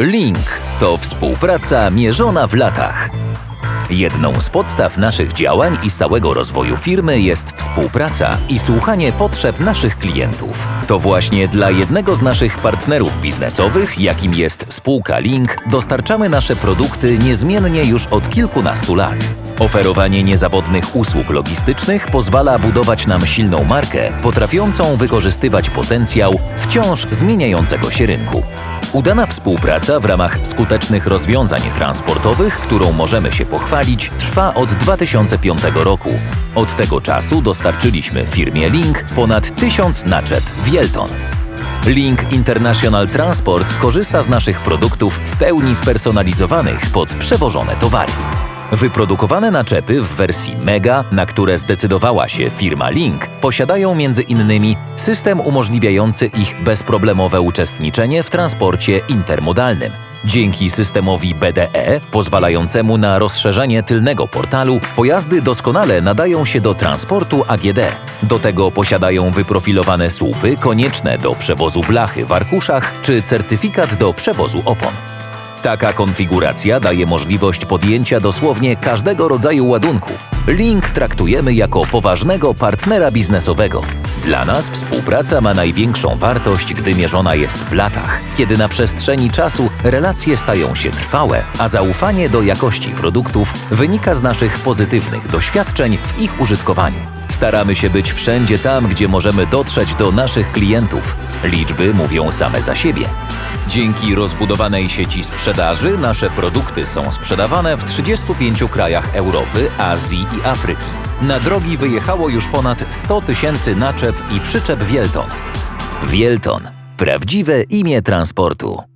Link to współpraca mierzona w latach. Jedną z podstaw naszych działań i stałego rozwoju firmy jest współpraca i słuchanie potrzeb naszych klientów. To właśnie dla jednego z naszych partnerów biznesowych, jakim jest spółka Link, dostarczamy nasze produkty niezmiennie już od kilkunastu lat. Oferowanie niezawodnych usług logistycznych pozwala budować nam silną markę, potrafiącą wykorzystywać potencjał wciąż zmieniającego się rynku. Udana współpraca w ramach skutecznych rozwiązań transportowych, którą możemy się pochwalić, trwa od 2005 roku. Od tego czasu dostarczyliśmy firmie Link ponad 1000 naczep Wielton. Link International Transport korzysta z naszych produktów w pełni spersonalizowanych pod przewożone towary. Wyprodukowane naczepy w wersji Mega, na które zdecydowała się firma Link, posiadają m.in. system umożliwiający ich bezproblemowe uczestniczenie w transporcie intermodalnym. Dzięki systemowi BDE, pozwalającemu na rozszerzenie tylnego portalu, pojazdy doskonale nadają się do transportu AGD. Do tego posiadają wyprofilowane słupy konieczne do przewozu blachy w arkuszach czy certyfikat do przewozu opon. Taka konfiguracja daje możliwość podjęcia dosłownie każdego rodzaju ładunku. Link traktujemy jako poważnego partnera biznesowego. Dla nas współpraca ma największą wartość, gdy mierzona jest w latach, kiedy na przestrzeni czasu relacje stają się trwałe, a zaufanie do jakości produktów wynika z naszych pozytywnych doświadczeń w ich użytkowaniu. Staramy się być wszędzie tam, gdzie możemy dotrzeć do naszych klientów. Liczby mówią same za siebie. Dzięki rozbudowanej sieci sprzedaży nasze produkty są sprzedawane w 35 krajach Europy, Azji i Afryki. Na drogi wyjechało już ponad 100 tysięcy naczep i przyczep Wielton. Wielton. Prawdziwe imię transportu.